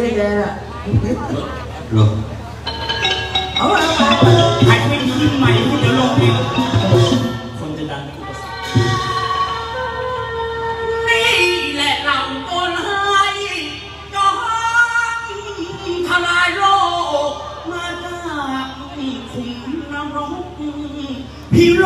วงไม่ดีเลยแกน่ะเหรอเอาละเอาละใครไม่ขึ้นใหม่ที่จะลงเองคนจะดันอุปสรรคนี่แหละเราต้นให้จอมทลายโลก มาจากขุมนรกพิโร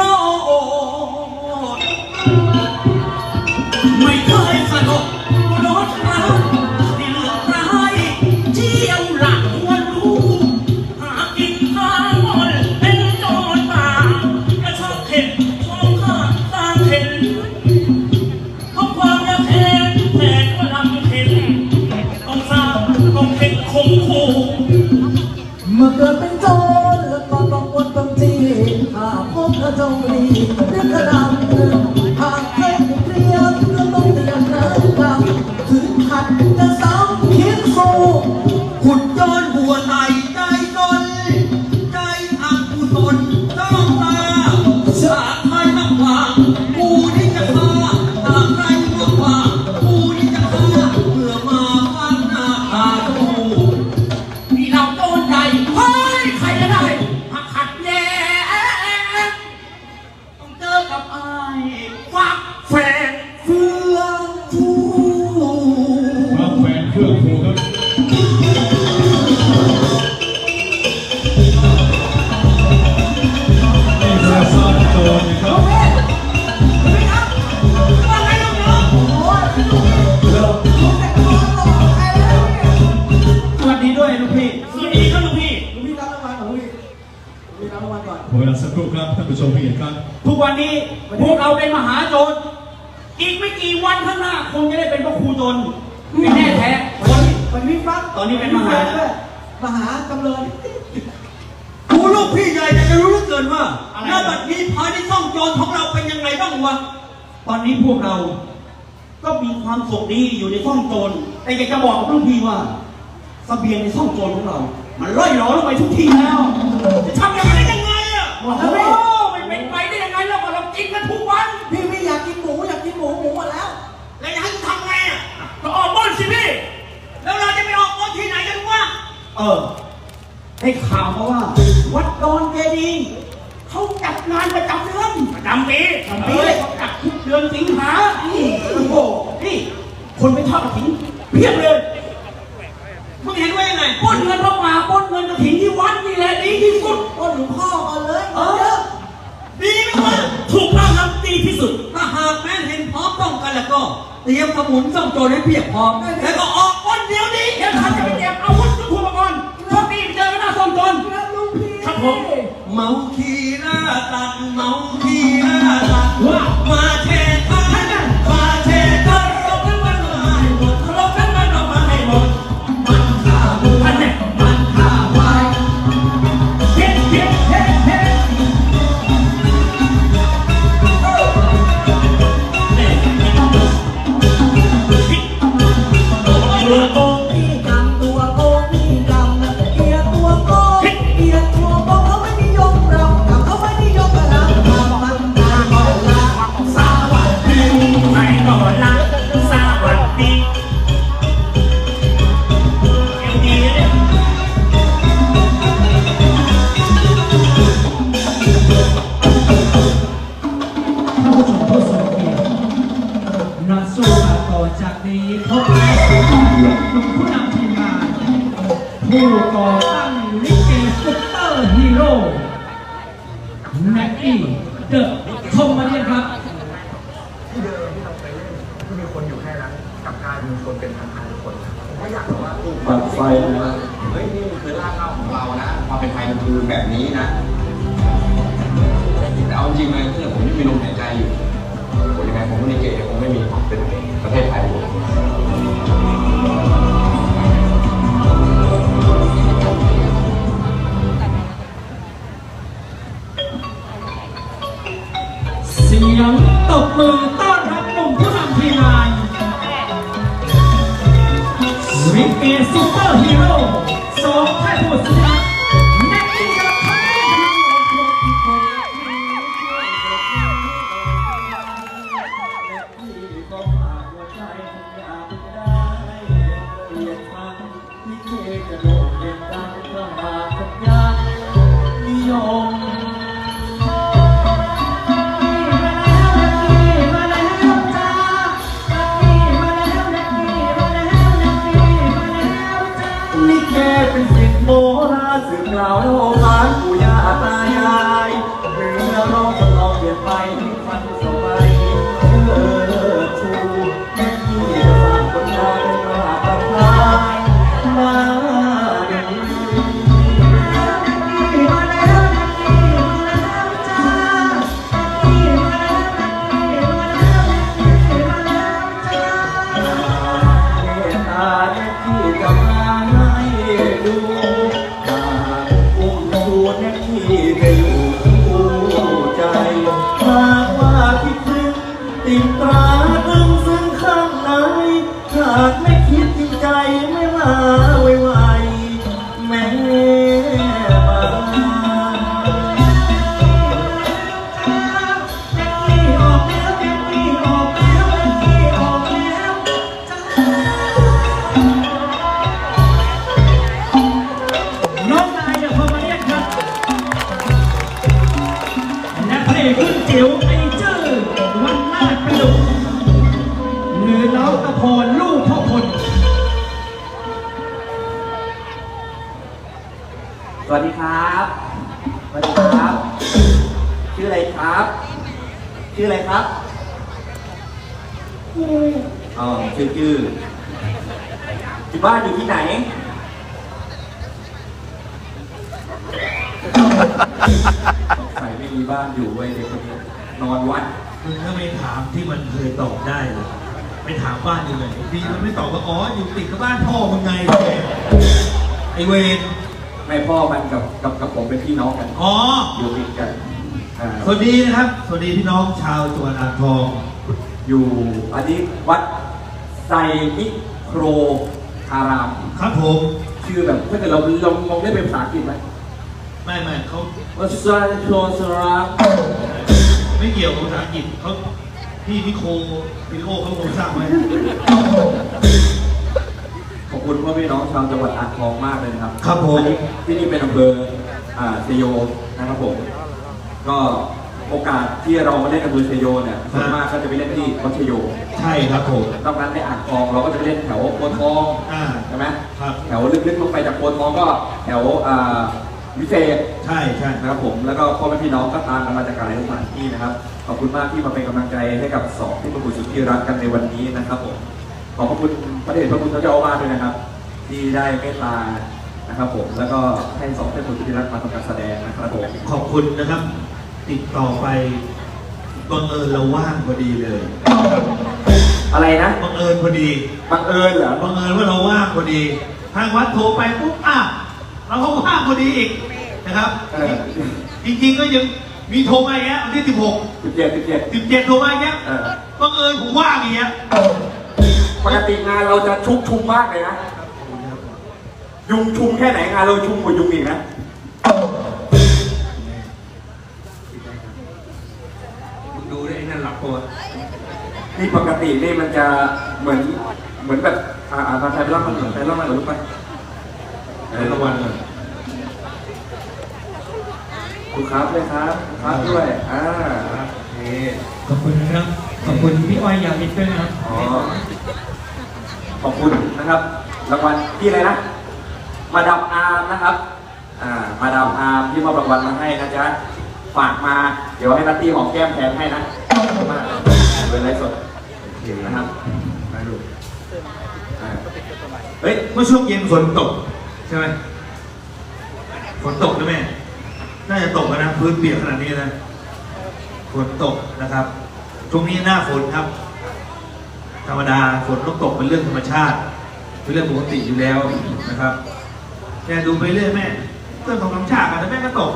เวลาสักครู่ครับท่านผู้ชมที่เห็นครับ ทุกวันนี้พวกเราเป็นมหาโจรอีกไม่กี่วันข้างหน้าคงจะได้เป็นพระครูโจรเป็นแน่แท้คนเป็นวิฟักตอนนี้เป็นมหาด้วยมหาจำเริญกูลูกพี่ใหญ่อยากจะรู้เหลือเกินว่าณบัดนี้ภายในซ่องโจรของเราเป็นยังไงบ้างวะตอนนี้พวกเรา ก็มีความสุขดีอยู่ในซ่องโจรแต่อยากจะบอกกับลูกพี่ว่าเสบียงในซ่องโจรของเรา มันล่อยหลอลงไปทุกที่แล้วจะทำยังไงยังไงอะหมด โอ้แล้วโหพี่มันเป็นไปได้ยังไงแล้วก็เรากินกันทุกวัน พี่พี่อยากกินหมูอยากกินหมูหมูหมดแล้วแล้วจะให้กูทำไงอะก็ออกบ้านสิพี่ แล้วเราจะไปออกรถที่ไหนกันวะเออได้ข่าวมาว่า วัดดอนเจดีย์เขาจัดงานประจำเดือนประจำปีประจำปีเลยเขาจัดทุกเดือนสิงหานี่โอ้โหนี่คนไปทอดกระถิ่นเพียบเลยมึงเห็นว่ายังไงปล้นเงินพระป่าปล้นเงินกระถิ่นที่วัดนี่แหละดีที่สุดต้นหลวงพ่อก่อนเลยเอ กันแล้วก็เตรียมสมุนซ่องโจรให้เพียบพร้อม แล้วก็ออกคนเดียวนี้เดี๋ยวท่านจะไปเตรียมอาวุธยุทโธปกรณ์โชคดีไปเจอกันหน้าซ่อมจนครับลุงพี่ครับผมเมาคีหน้าตัดเมาคีหน้าตัดว่ามาแช่ข้าง องเปลี่ยนไปที่ฟันสบายเลิศ จิ๋วไอ้จื้อวันนาดประดุกหรือเล้าตะพรลูกพ่อพลสวัสดีครับสวัสดีครับ ชื่ออะไรครับ ชื่ออะไรครับ อ๋อชื่อชื่อ ได้เลยไปถามบ้านอยู่ไหนดีมันไม่ตอบว่าอ๋ออยู่ติดกับบ้านพ่อมึงไงไอเวนไม่พ่อมันกับกับกับผมเป็นพี่น้องกันอ๋ออยู่ติดกันอ่าสวัสดีนะครับสวัสดีพี่น้องชาวจังหวัดอ่างทอง อยู่อันนี้วัดไซมิโครคารามครับผมชื่อแบบถ้าเกิดเราเรามองได้เป็นภาษาอังกฤษไหมไม่ไม่เขาวัดไซมิโครคารามไม่เกี่ยวกับภาษาอังกฤษเขา พี่นิโคพี่นิโคเขาคงสร้างไว้ขอบคุณพ่อพี่น้องชาวจังหวัดอ่างทองมากเลยนะครับครับผม อันนี้ที่นี่เป็นอำเภออ่าเซโยนะครับผม ก็โอกาสที่เรามาเล่นอำเภอเซโยเนี่ยส่วนมากก็จะไปเล่นที่วัดเชโยใช่ครับผมนอกนั้นในอ่างทองเราก็จะไปเล่นแถวโพธิ์ทองอ่า ใช่ไหมครับ แถวลึกๆลงไปจากโพธิ์ทองก็แถวอ่า วิเศษใช่ใช่นะครับผมแล้วก็พ่อแม่พี่น้องก็ตามกันมาจากหลายสถานที่นะครับขอบคุณมากที่มาเป็นกำลังใจให้กับสองที่ประคุณสุดที่รักกันในวันนี้นะครับผมขอบพระคุณพระเดชพระคุณพระเจ้าอาวาสด้วยนะครับ ที่ได้เมตตานะครับผมแล้วก็ให้สองที่ประคุณสุดที่รักมาทำการแสดงนะครับผมขอบคุณนะครับ ติดต่อไปบังเอิญเราว่างพอดีเลย อะไรนะบังเอิญพอดีบังเอิญเหรอบังเอิญว่าเราว่างพอดี ทางวัดโทรไปปุ๊บอะ เราก็ว่างพอดีอีกนะครับ เออจริงๆก็ยังมีโทรมาอีกแล้ววันที่16สิบเจ็ดสิบเจ็ด17โทรมาอีกแล้วเออบังเอิญผมว่างอีกแล้วปกติงานเราจะชุกชุมมากเลยนะ ยุงชุมแค่ไหนงานเราชุมกว่ายุงอีกนะ มึงดูได้ไอ้นั่นหลับตัวนี่ปกตินี่มันจะเหมือนเหมือนแบบอ่าอ่ามาไทยไปเล่ามันไทยเล่ามันหรือไป ในรางวัลก่อนดูครับเลยครับครับด้วยอ่านี่ขอบคุณนะครับ ขอบคุณพี่อ้อยยามิตรด้วยนะครับอ๋อขอบคุณนะครับ รางวัลที่อะไรนะ มาดามอาร์มนะครับอ่ามาดามอาร์มที่มอบรางวัลมาให้นะจ๊ะฝากมา เดี๋ยวให้นัตตี้หอมแก้มแทนให้นะมาเป็นไรสดนะครับมาดูอ่าเฮ้ยเมื่อช่วงเย็นฝนตกใช่ไหมฝนตกนะแม่น่าจะตกนะพื้นเปียกขนาดนี้นะฝนตกนะครับช่วงนี้หน้าฝนครับ ธรรมดาฝนต้องตกเป็นเรื่องธรรมชาติเป็นเรื่องปกติอยู่แล้วนะครับแค่ดูไปเรื่อยแม่เรื่องของธรรมชาติกันแล้วแม่ก็ตก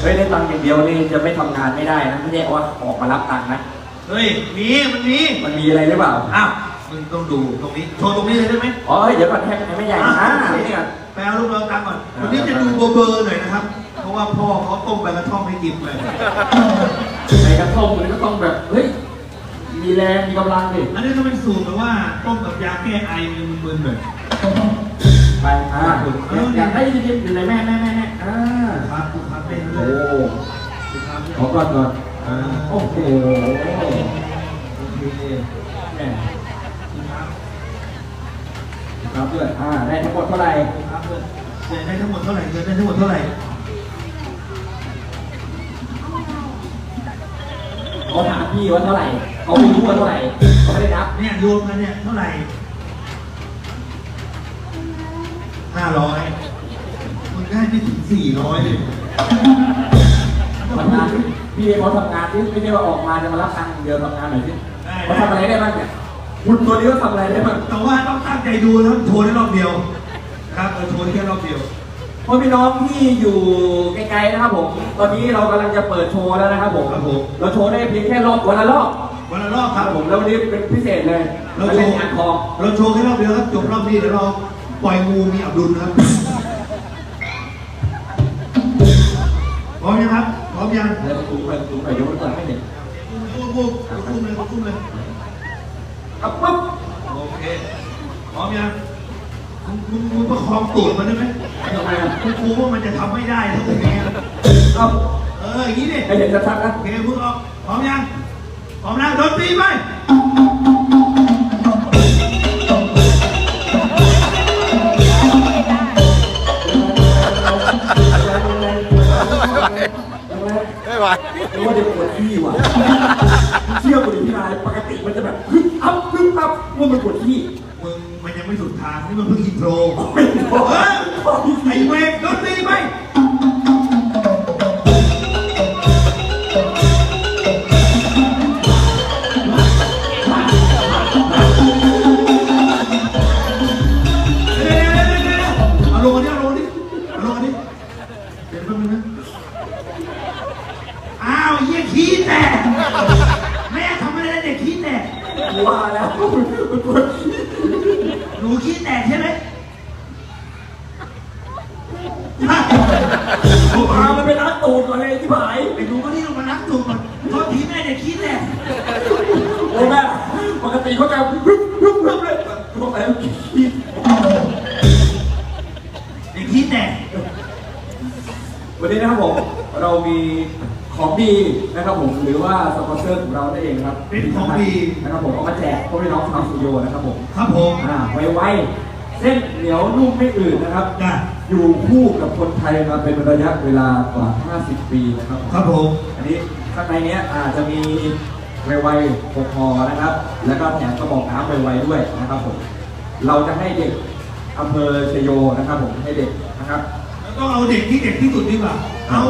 เฮ้ยได้ตังค์อย่างเดียวนี่จะไม่ทำงานไม่ได้นะไม่ใช่ว่าออกมารับตังค์นะเฮ้ยมีมันมีมันมีอะไรหรือเปล่าอ้าว มึงต้องดูตรงนี้โชว์ตรงนี้เลยได้ไหมอ๋อเฮ้ยเดี๋ยวก่อนแค่ไม่ใหญ่อะอ่าโอเคนี่ก่อน ไปเอาลูกเราตังค์ก่อน วันนี้จะดูเบอร์เบอร์หน่อยนะครับ เพราะว่าพ่อเขาต้มใบกระท่อมให้กินเลย ในกระท่อมมันก็ต้องแบบ เฮ้ย มีแรง มีกำลังดิอันนี้ก็เป็นสูตรแบบว่าต้มกับยาแก้ไอมึนๆหน่อย ไปอ่าอยากได้ยินอยู่ในแม่แม่แม่แม่อ่าครับคุณครับเป็นเลโอ้ยคุณครับขอก่อนก่อนอ่าโอ้โหโอเคแม่คุณครับค รับด้วยอ่าได้ทั้งหมดเท่าไหร่คุณครับเลยเงินได้ทั้งหมดเท่าไหร่เงินได้ทั้งหมดเท่าไหร่เขาถามพี่ว่าเท่าไหร่เขาไม่รู้ว่าเท่าไหร่เขาไม่ได้นับเนี่ยรวมกันเนี่ยเท่าไหร่ห้าร้อยมึงได้ไม่ถึงสี่ร้อยเลยทำงานพี่เขาทำงานที่ไม่ใช่ว่าออกมาจะมารับตังค์อย่างเดียวทำงานหน่อยสิเขาทำอะไรได้บ้างเนี่ยคุณตัวนี้เขาทำอะไรได้บ้างแต่ว่าต้องตั้ง ใจดูแล้วโชว์ได้รอบเดียวครับเออโชว์ได้แค่รอบเดียวพ่อพี่น้องที่อยู่ไกลๆนะครับผม ตอนนี้เรากำลังจะเปิดโชว์แล้วนะครับผมครับผม เราโชว์ได้เพียงแค่รอบวันละรอบวันละรอบคครัรับบผมแล้ววันนี้เป็นพิเศษเลยเราเราโชเล่นว์งานทองเราโชว์แค่รอบเดียวครับจบรอบนี้เดี๋ยวเราปล่อยงูมีอับดุลครับพร้อมยังครับพร้อมยังแล้วประตูไปประตูไปยกมันก่อนไม่เห็นปุ๊บปุ๊บปุ๊บปุ๊บเลยปุ๊บเลยครับปุ๊บโอเค พร้อมยังมึงมึงมึงประคองตูดมันได้ไหมทำไมอะกูกลัวว่ามันจะทำไม่ได้ถ้าเป็นอย่างเงี้ยเอาเอออย่างนี้ดิให้เห็นชัดๆนะ โอเคมึงออกพร้อมยังพร้อมนะดนตรีไป ไม่ไหวรู้ว่าจะปวดที่ว่ะเชื่อกูดิพี่นายปกติมันจะแบบพึ่งอัพพึ่งอัพว่ามันปวดที่มึงมัน ยังไม่สุดทางนี่มันเพิ่งอินโทรไม่พอเออไอ้เวกดนตรีไป วันนี้นะครับผมเรามีของดีนะครับผมหรือว่าสปอนเซอร์ของเราได้เองครับเป็นของดี นะครับผมเอามาแจกพวกพี่น้องชาวสตูดิโอนะครับผมครับผมอ่าไวๆเส้นเหนียวนุ่มไม่อืดนะครับ จ้ะอยู่คู่กับคนไทยมาเป็นระยะเวลากว่า 50 ปีนะครับครับผม อันนี้ข้างในเนี้ยอาจจะมีไวๆปกคอนะครับ แล้วก็แถมกระบอกน้ำไวๆด้วยนะครับผม เราจะให้เด็กอำเภอชโยนะครับผมให้เด็กนะครับแล้ว ต้องเอาเด็กที่เด็กที่สุดดีกว่า เอา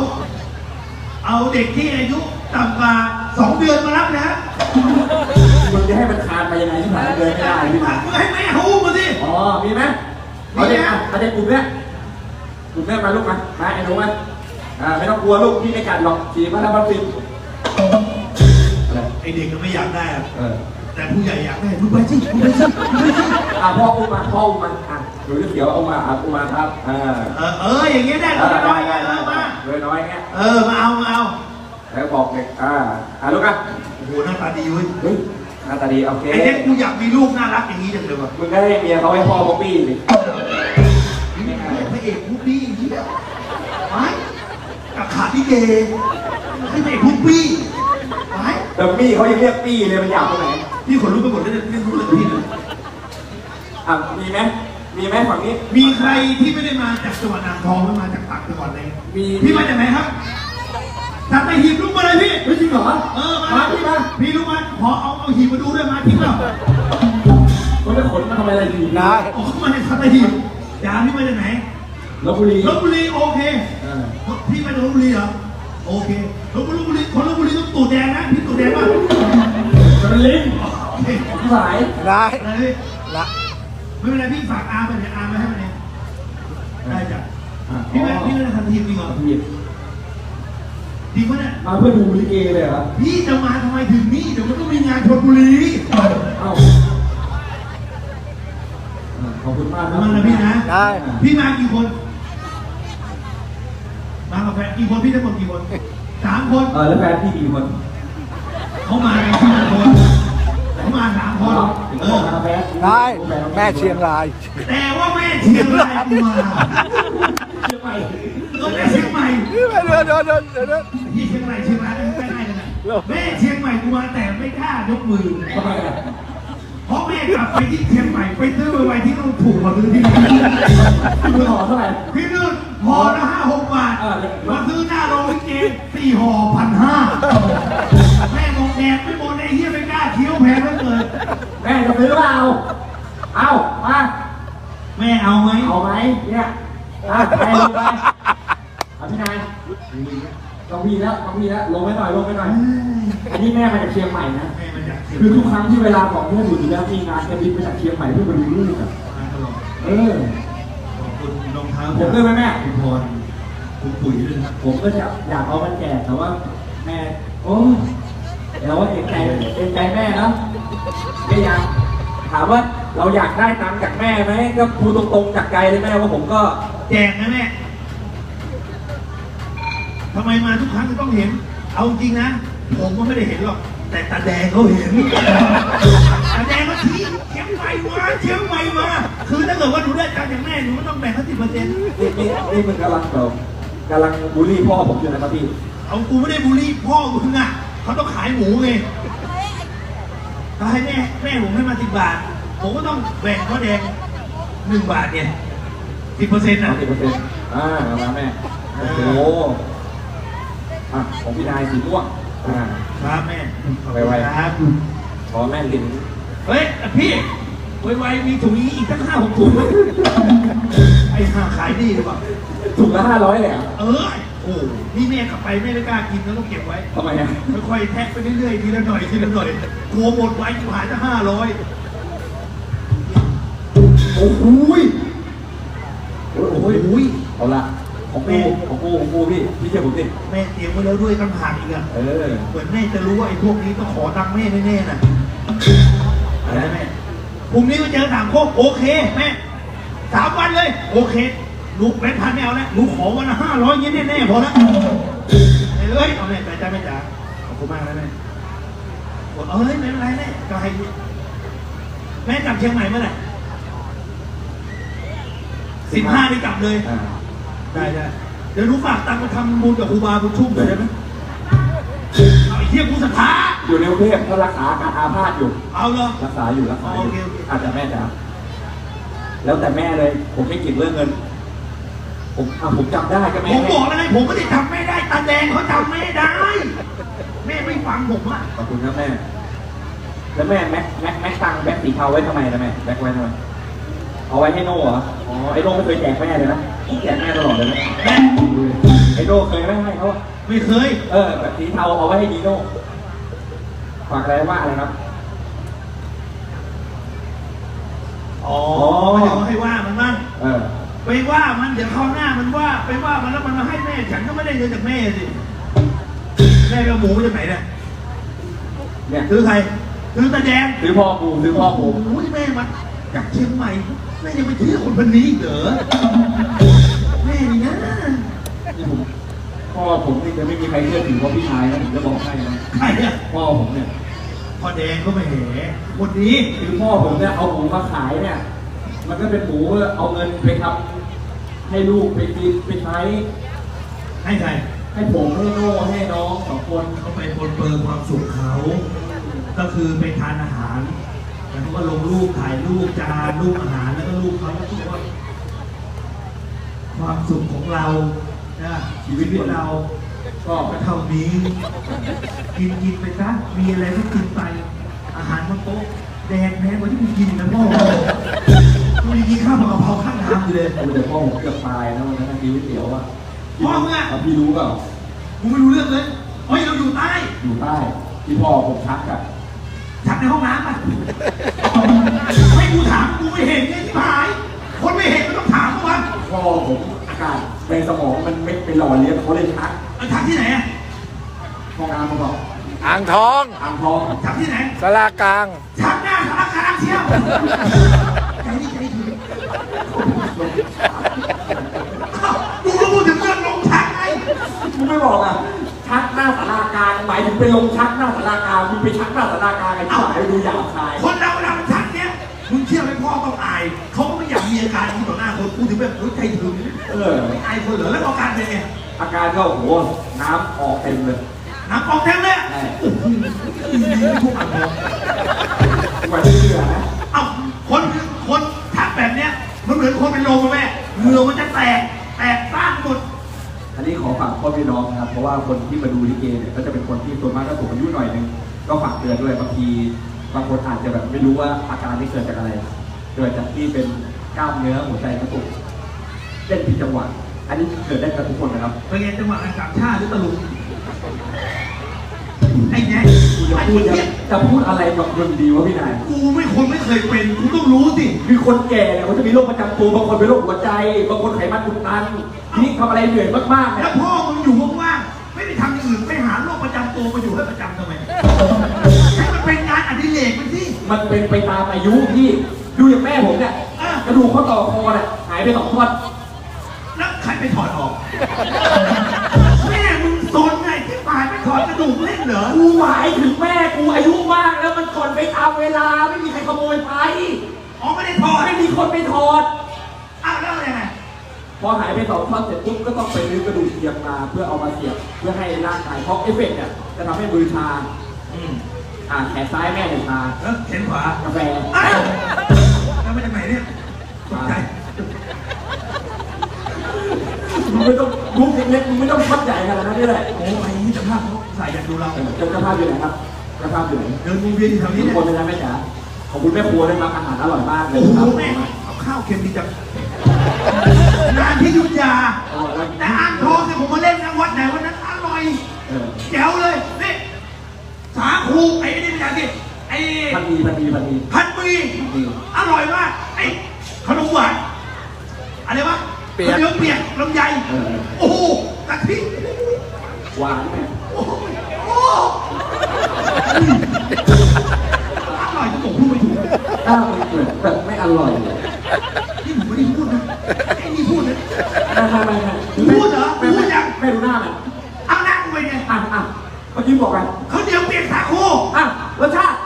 เอาเด็กที่อายุต่ำกว่าสองเดือนมารับนะฮะมึงจะให้มันคานไปยังไงที่ผ่านเดินไม่ได้พี่ผ่านมึงให้แม่เขาอุ้มมาสิอ๋อ มีไหมเอาเด็กอะเอาเด็กกลุ่มเนี้ยกลุ่มเนี้ยมาลูกมา มาไอ้หนูมาอ่าไม่ต้องกลัวลูกพี่ไม่กัดหรอกขี่มาแล้วมาฟินอะไรไอเด็กก็ไม่อยากได้อะเออ แต่ผู้ใหญ่อยากได้มึงไปสิมึงไปสิมึงไปสิอ่าพ่ออุ้มมาพ่ออุ้มมาอะหนูจะเขียวเอามาอะอุ้มมาครับอ่าเออเอออย่างเงี้ยได้ตัวน้อยๆเออมาเลยน้อยเงี้ยเออมาเอามาเอาแล้วบอกเด็กอ่าอ่าลูกอะโอ้โหหน้าตาดีเว้ยเฮ้ยหน้าตาดีโอเคไอเด็กกูอยากมีลูกน่ารักอย่างนี้จังเลยว่ะมึงก็ให้เมียเขาให้พ่อป๊อปปี้สินี่พระเอกพุกปี้อย่างนี้แบบไอ้กับขาที่เกย์ให้พระเอกพุกปี้ไอ้แต่ปี้เขายังเรียกปี้เลยมันอยากตรงไหน พี่ขนลุกไปหมดเลยเนี่ยไม่รู้เลยพี่เลยอะมีไหมมีไหมฝั่งนี้มีใครที่ไม่ได้มาจากจังหวัดอ่างทองไม่มาจากต่างจังหวัดเลยมีพี่มาจากไหนครับจากไปหีบลุกมาเลยพี่เฮ้ยจริงเหรอเออมามาพี่มาพี่ลุกมาขอเอาเอาหีบมาดูด้วยมาทิ้งเปล่าเขาจะขนมาทำอะไรดีนะออกมาในสัตหีบยาพี่มาจากไหนลบบุรีลบบุรีโอเคเออพี่มาจากลบบุรีเหรอโอเคลบบุรีลบบุรีคนลบบุรีต้องตูดแดงนะพี่ตูดแดงป่ะ จะเป็นลิงสายได้อะไรพี่ละไม่เป็นไรพี่ฝากอาร์มไปเนี่ยอาร์มมาให้มันเองได้จ้ะพี่ไม่พี่ไม่ได้ทำทีมจริงเหรอพี่จริงปะเนี่ยมาเพื่อดูลิเกเลยเหรอพี่จะมาทำไมถึงนี่เดี๋ยวมันต้องมีงานชลบุรีเอ้าขอบคุณมากคขรัอบบคุณนะพี่นะได้พี่มากี่คนมากับแฟนกี่คนพี่ทั้งหมดกี่คนสามคนเออแล้วแฟนพี่กี่คน เขามากันสามคนเขามาสามคนถึงเอบอกอมาแฟนได้แม่เชียงราย แต่ว่าแม่เชียงรายกูมาเชียงใหม่เออแม่เชียงใหม่เดี๋ยวเดี๋ยวเดี๋ยวเดี๋ยวเดี๋ยวที่เชียงรายเชียงรายใกล้ๆกันนะแม่เชียงใหม่กูมาแต่ไม่กล้ายกมือทำไมอะเพราะแม่กลับไปที่เชียงใหม่ไปซื้อไว้ที่นู่นถูกกว่าซื้อที่นี่พี่ห่อเท่าไหร่พี่นู่นห่อละห้าหกบาทอ่ามาซื้อหน้าโรงลิเกสี่ห่อพันห้าแม่บอกแดกไม่หมดไอ้เหี้ยไม่กล้าเคี้ยวแพงเหลือเกินแม่จะซื้อเปล่าเอามาแม่เอาไหมเอาไหมเนี่ยอะไปลงไปเอาพี่นายต้องพี่แล้วต้องพี่แล้วลงไปหน่อยลงไปหน่อยอันนี้แม่มาจากเชียงใหม่นะแม่มันอยากเชียงคือทุกครั้งที่เวลาของแม่บุญอยู่แล้วมีงานจะบินมาจากเชียงใหม่เพื่อมาดูลูกอะมาตลอดเออขอบคุณรองเท้าผมด้วยไหมแม่คุณพรคุณปุ๋ยด้วยนะครับผมก็จะอยากเอามันแก่แต่ว่าแม่โอ้ แต่ว่าเอกใจเอกใจแม่เนอะไม่อยากถามว่าเราอยากได้ตังค์จากแม่ไหมก็พูดตรงๆจากใจเลยแม่ว่าผมก็แจกนะแม่ทำไมมาทุกครั้งจะต้องเห็น เอาจริงนะ ผมก็ไม่ได้เห็นหรอก แต่ตาแดงเขาเห็นตาแดงเขาชี้เชียงใหม่มาเชียงใหม่มา คือถ้าเกิดว่าหนูได้ตังค์จากแม่หนูก็ต้องแบ่งเขาสิบเปอร์เซ็นต์นี่นี่นี่มันกำลังแบบกำลังบูลลี่พ่อผมอยู่นะครับพี่ เอากูไม่ได้บูลลี่พ่อมึงอะ เขาต้องขายหมูไงถ้าให้แม่แม่ผมให้มาสิบบาท ผมก็ต้องแบ่งเขาแดงหนึ่งบาทเนี่ยสิบเปอร์เซ็นต์สานะมสิบเปอร์เซ็นต์อ่าเอามาแม่ โอ้โหอะของพี่นายสีม่วงอ่าครับแม่ขอบไวคุณๆครับพอแม่ลิ้นเฮ้ยพี่ไวๆมีถุงนี้อีกตั้งห้าหกถุงไหมไอ้ห่าขายดีหรือเปล่าถุงละห้าร้อยเลยเหรอะเออ โอ้นี่แม่กลับไปแม่ไม่กล้ากินแล้วต้องเก็บไว้ทำไมอะค่อยๆแท็กไปเรื่อยๆทีละหน่อยทีละหน่อยกลัวหมดไว้จะหายจะห้าร้อยโอ้โหยโอ้โหโอ้ยโหเอาละของกูของกูของกูพี่พี่เชื่อผมสิแม่เตรียมไว้แล้วด้วยกันผ่านอีกอะเออเหมือนแม่จะรู้ว่าไอ้พวกนี้ต้องขอตังค์แม่แน่ๆน่ะอะไรนะแม่พรุ่งนี้มาเจอสามโคกโอเคแม่สามวันเลย โอเค ลูกแบงค์พันไม่เอาแล้วหนูขอวันละห้าร้อยเงี้ยแน่ๆพอแล้วเอ้ยเอาแม่ใจใจแม่จ๋าขอบคุณมากนะแม่บอกเอ้ยไม่เป็นไรแม่ก็ให้แม่กลับเชียงใหม่เมื่อไหร่สิบห้านี่กลับเลยอ่าได้ได้เดี๋ยวหนูฝากตังค์ไปทำบุญกับครูบาบุญชุ่มหน่อยได้ไหมเอาไอ้เหี้ยกูศรัทธาอยู่ในกรุงเทพเขารักษาอาการอาพาธอยู่ เอาเลยรักษาอยู่รักษาอยู่โอเคโอเคอาจจะแต่แม่จ๋าแล้วแต่แม่เลยผมไม่เกี่ยวเรื่องเงิน ผมอะผมจำได้ก็ผแม่มบอกแล้วไงผมไม่ได้จำไม่ได้ตาแดงเขาจำไม่ได้ แม่ไม่ฟังผมอะขอบคุณครับแม่ แล้วแม่แม็กแม็กแม็กตังค์แบ็คสีเทาไว้ทำไมนะแม่แบ็คไว้ทำไมเอาไว้ให้โน่เหรออ๋อไอ้โน่ไม่เคยแจกแม่เลยนะแจกแม่ตลอดเลยนะแม่ไอ้โน่เคยไม่ให้เขาอะไม่เคย เออแบบสีเทาเอาไว้ให้ดีโน่ฝากอะไรว่าอะไรครับอ๋อ ไม่ได้ว่าให้ว่ามันบ้างเออ ไปว่ามันเดี๋ยวคราวหน้ามันว่า ไปว่ามันแล้วมันมาให้แม่ ฉันก็ไม่ได้เงินจากแม่สิแม่ไปเอาหมูมาจากไหนเนี่ยเนี่ยซื้อใครซื้อตาแดงซื้อพ่อกูซื้อพ่อกูโอ้ยแม่มาจากเชียงใหม่แม่ยังไปซื้อคนพันนี้อีกเหรอแม่นี่นะนี่ผมพ่อผมนี่จะไม่มีใครเชื่อถือเพราะพี่ชายนะผมจะบอกให้นะใครเนี่ยพ่อผมเนี่ยพ่อแดงก็ไม่แหคนนี้คือพ่อผมเนี่ยเอาหมูมาขายเนี่ย มันก็เป็นหมูเอาเงินไปทำให้ลูกไปกินไปใช้ ให้ใครให้ผมให้โน่ให้น้องสองคนเขาไปปนเปื้อนความสุขเขา ก็คือไปทานอาหาร แล้วเขาก็ลงรูปถ่ายรูปจานรูปอาหารแล้วก็รูปเขาแล้วก็บอกว่าความสุขของเรานะชีวิตเราก็ก็เท่านี้ กินกินไปซะมีอะไรก็กินไป อาหารบนโต๊ะแดงแพงกว่าที่มึงกินนะพ่อ มึงยังกินข้าวผัดกะเพราข้างทางอยู่เลยเดี๋ยวพ่อผมเกือบตายนะวันนั้นนะกินก๋วยเตี๋ยวอะพ่อมึงอะเอาพี่รู้เปล่ากูไม่รู้เรื่องเลยเฮ้ยเราอยู่ใต้อยู่ใต้ที่พ่อผมชักอะฉักในห้องน้ำอะให้กูถามกูไม่เห็นไงที่หาย คนไม่เห็นก็ต้องถามว่าพ่อผมอากาศในสมองมันไม่ไปหล่อเลี้ยงเขาเลยชักเอาฉักที่ไหนอะห้องน้ำเขาบอกอ่างทอง อ่างทองจับที่ไหนสลากลางชักหน้าสารคามเที่ยวใจนี่ใจถึงอ้าวกูก็พูดถึงเรื่องลงชักไง มึง ไม่บอกอะ ชักหน้าสารากลางหมายถึงไปลงชักหน้าสารากลางมึงไปชักหน้าสารากลางไอ้ที่หมายดูหยาบคาย คนเราเวลามันชักเนี้ยมึงเชื่อไหมพ่อต้องอายเขาก็ไม่อยากมีอาการนี้ต่อหน้าคนพูดถึงแบบเฮ้ยใจถึงเออ ไม่อายคนเหรอแล้วอาการเป็นไงอาการก็โอ้โหน้ำออกเต็มเลยน้ำออกเต็มเลยใช่ทุกอันเลยกว่าจะเชื่อนะเอ้าคนคนชักแบบเนี้ยมันเหมือนคนเป็นลมอะแม่เหงื่อมันจะแตกแตกต้านหมดอั นนี้ขอฝากพ่อพี่น้องนะครับ เพราะว่าคนที่มาดูลิเกเนี่ยก็จะเป็นคนที่ส่วนมากก็สูงอายุหน่อยนึง ก็ฝากเตือนด้วยบางทีบางคนอาจจะแบบไม่รู้ว่าอาการที่เกิดจากอะไร เกิดจากที่เป็นกล้ามเนื้อหัวใจกระตุกเต้นผิดจังหวะ อันนี้เกิดได้กับทุกคนนะครับเป็นไงจังหวะการจับชาหรือตะลุง ไอ้แง่กูจะไอ้พูดจะเนี่ยจะพูดอะไรกับคนดีวะพี่นาย กูไม่คนไม่เคยเป็น กูต้องรู้สิ คือคนแก่เนี่ยเขาจะมีโรคประจำตัวบางคนเป็นโรคหัวใจบางคนไขมันอุดตันทีนี้ทำอะไรเหนื่อยมากๆเนี่แล้ยวพ่อมึงอยู่ว่างๆไม่ได้ทำอย่างอื่นไปหาโรคประจำตัวมาอยู่ให้ประจำทำไมให้มันเป็นงานอดิเรกมันสิ มันเป็นไปตามอายุพี่ดูอย่างแม่ผมเนี่ยอะ กระดูกข้อต่อคอเนี่ยหายไปสองท่อนแล้วใครไปถอดออก เล่นเหรอ กูหมายถึงแม่กูอายุมากแล้วมันก่อนไปตามเวลาไม่มีใครขโมยไป อ๋อไม่ได้ถอดไม่มีคนไปถอด อ้าวแล้วยังไงพอหายไปสองท่อนเสร็จปุ๊บก็ต้องไปรื้อกระดูกเทียมมาเพื่อเอามาเสียบเพื่อให้ร่างกายเพราะเอฟเฟกต์เนี่ยจะทำให้มือชาอืมอ่าแขนซ้ายแม่เนี่ยชาแล้วเข็นขวากาแฟอ้าวแล้วมาจากไหนเนี่ยตกใจ งไม่ต้องมุกเล็กๆมึงไม่ต้องพัดใหญ่ขนาดนั้นนี่แหละโอ้ไอ้นี่จะภาพเขาใส่อยากดูเราเจ้าเจ้าภาพอยู่ไหนครับเจ้าภาพอยู่ไหนเดินวงเวียนอยู่แถวนี้ทุกเนี่ยคนเลยนะแม่จ๋าขอบคุณแม่ครัวด้วยครับอาหารอร่อยมากเลยโอ้นะโหครับแม่เอาข้าวเค็มดีจังงานที่อยุธยา อร่อยแล้วแต่อ่างทองเนี่ยผมมาเล่นนะวัดไหนวันนั้นอร่อยเออแจ๋วเลยนี่สาคูไอ้นี่เป็นอย่างที่ไอ้พันดีพันดีพันดี พันมีอร่อยมากไอ้ขนมหวานอะไรวะ เปียกข้าวเหนียวเปียกลำไยเออ โอ้โหกะทิหวานแม่โอ้โหโอ้โหอร่อยจนผมพูดไม่ถูกถ้ามันเกิดแบบไม่อร่อยเลยนี่ผมไม่ได้พูดนะไอ้นี่พูดนะ ไม่ไม่ไม่ไม่พูดเหรอไม่พูไม่ดยัง ไม่ดูหน้ามันเอาหน้ากูไปไงอะอะเมื่อกี้บอกไงเขาวเหนียวเปียกสาคูอะรสชาติ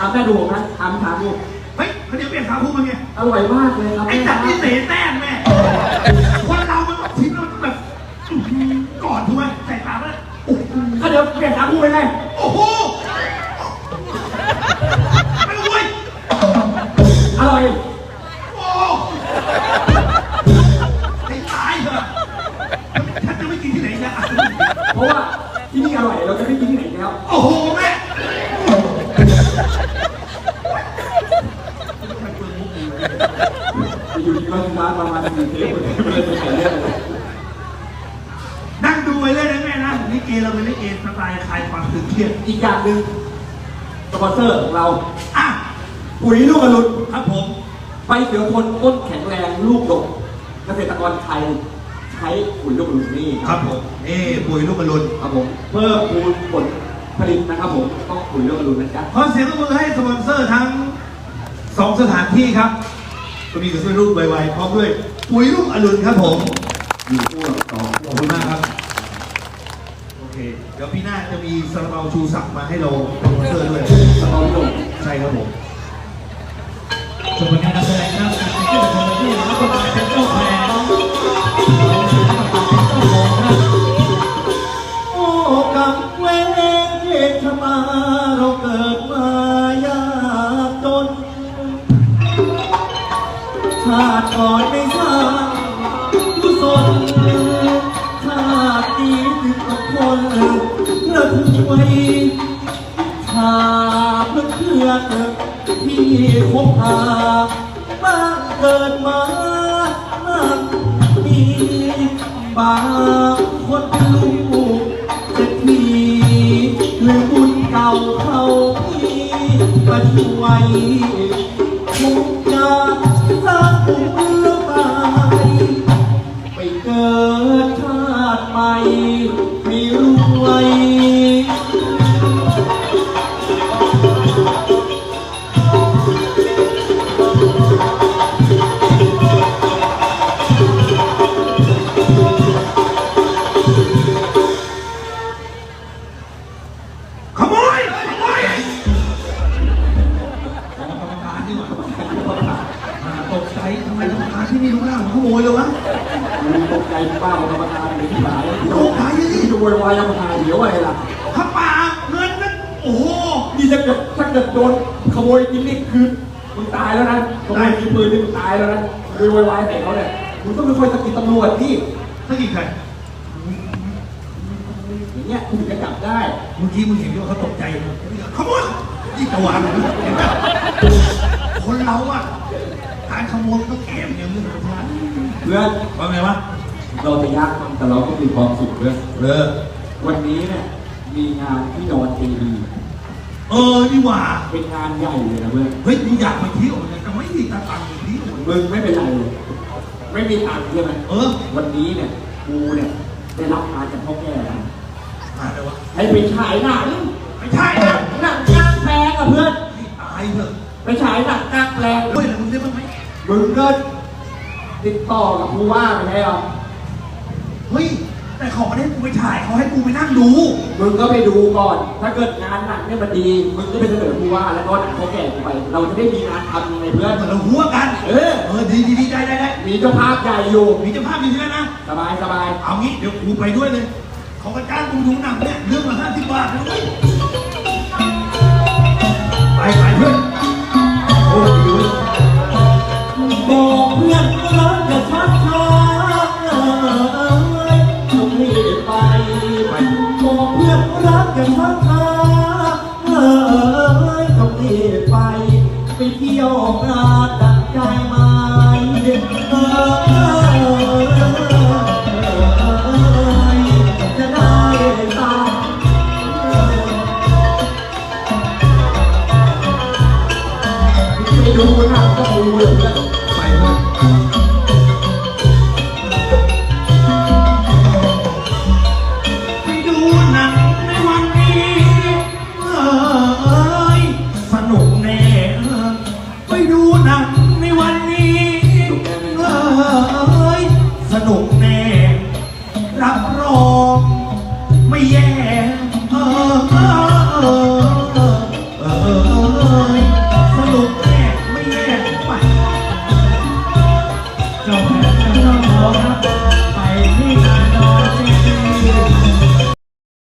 อะแม่ดูผมนะถามถามดูเฮ้ยเขาวเหนียวเปียกสาคูมันไงอร่อยมากเลยครับไอ้จัดที่เสแต้มแม่คนเรา มันต้องทิ้งแล้วมันแบบอื้อหือก่อนถูกไหมใส่ปากแล้วโอ้โหก็เดี๋ยวเปลี่ยนถามกูไปไงโอ้โหไม่รู้เว้ยอร่อยโอ้ไอ้ตายเถอะฉันจะไม่กินที่ไหนนะเพราะว่าที่นี่อร่อยเราจะไม่กินที่ไหนอีกแล้ว โอ้โหแม่ อยู่ที่บ้านร้านประมาณสี่เทปเลยไม่ได้ไปไหนเรื่องเลยนั่งดูไปเลยนะแม่นะลิเกเราเป็นลิเกสไตล์คลายความตึงเครียดอีกอย่างหนึ่งสปอนเซอร์ของเราอะปุ๋ยลูกอรุณครับผมใบเสือทนต้นแข็งแรงลูกดกเกษตรกรไทยใช้ปุ๋ยลูกอรุณนี่ครับผมนี่ปุ๋ยลูกกระลุนครับผมเพิ่มพูนผลผลิตนะครับผมต้องปุ๋ยลูกอรุณนะจ๊ะขอเสียงปรบมือให้สปอนเซอร์ทั้งสองสถานที่ครับ ก็มีกระสุนรูปไวๆพร้อมด้วยปุ๋ยลูกอรุณครับผมอยู่คู่กับต่อขอบคุณมากครับ โอเค เดี๋ยวพี่หน้าจะมีซาลาเปาชูศักมาให้เราสปอนเซอร์ด้วยสตอรี่ลงใช่ครับผมส่วนผลงานการแสดงครับการเป็นเจ้าของที่แล้วก็การเป็นเจ้าแพ ชาติก่อนไม่สร้างกุศลชาติถึงกับคนระทวยชาเพื่อนเพื่อนที่คบหาบ้างเกิดมาบ้างมีบางคนเป็นลูกเศรษฐีหรือบุญเก่าเขามีมาช่วย มึงตกใจป้าของกรรมการหรือที่ไหนตกใจที่ดูวายวายกรรมการเดี๋ยวอะไรล่ะถ้าป่าเงินนั้นโอ้โหนี่ถ้าเกิดถ้าเกิดโดนขโมยกินนี่คือมึงตายแล้วนะขโมยกินปืนนี่มึงตายแล้วนะดูวายวายใส่เขาเนี่ยมึงต้องเป็นคนสกิดตำรวจที่ถ้ากี่ใครอย่างเงี้ยคุณถึงจะจับได้เมื่อกี้มึงเห็นว่าเขาตกใจมั้ยขโมยยิ่งตะวันเห็นไหมคนเราอะ การขโมยก็แก่เนี่ยเรื่องธรรมชาติเพื่อนว่าไงวะเราจะยากมันแต่เราก็มีความสุขเพื่อนเออวันนี้เนี่ยมีงานที่ดอนเอดีเออนี่หว่าเป็นงานใหญ่เลยนะเพื่อนเฮ้ยกูอยากไปเที่ยวเหมือนกันแต่ไม่มีตาตังค์ไปเที่ยวมึงไม่เป็นไรเลยไม่มีตังค์ใช่ไหมเออ วันนี้เนี่ยกูเนี่ยได้รับงานจากพ่อแก่มามาเลยวะให้ไปฉายหนังไม่ใช่นะหนังกลางแปลงอะเพื่อนนี่ตายเถอะไปฉายหนังกลางแปลงด้วยนะมึงได้บ้างไหม มึงก็ติดต่อกับผู้ว่าไปแล้ว เฮ้ย แต่เขาไม่ได้ให้กูไปถ่ายเขาให้กูไปนั่งดู มึงก็ไปดูก่อน ถ้าเกิดงานหนังเนี่ยมันดี มึงก็ไปเสนอผู้ว่าแล้วก็หนังพ่อแก่กูไป เราจะได้มีงานทำไงเพื่อน เหมือนเราหัวกัน เออ เออดีดีดีได้ได้ได้มีเจ้าภาพใหญ่อยู่ มีเจ้าภาพอยู่ที่นั่นนะ สบายสบายเอางี้เดี๋ยวกูไปด้วยเลยเขาก็จ้างกูดูหนังเนี่ยเรื่องละห้าสิบบาทนะเว้ยไปไปเพื่อนโอ้ดีเว้ย บอกเพื่อนรักอย่าชักช้ายต้องรีบไปไปบอกเพื่อนรักอย่าชักช้าเอ้ยต้องรีบไป ไปเที่ยวงานดังใจไหมเอ้ยจะได้ตามไปดูหนังก็ดู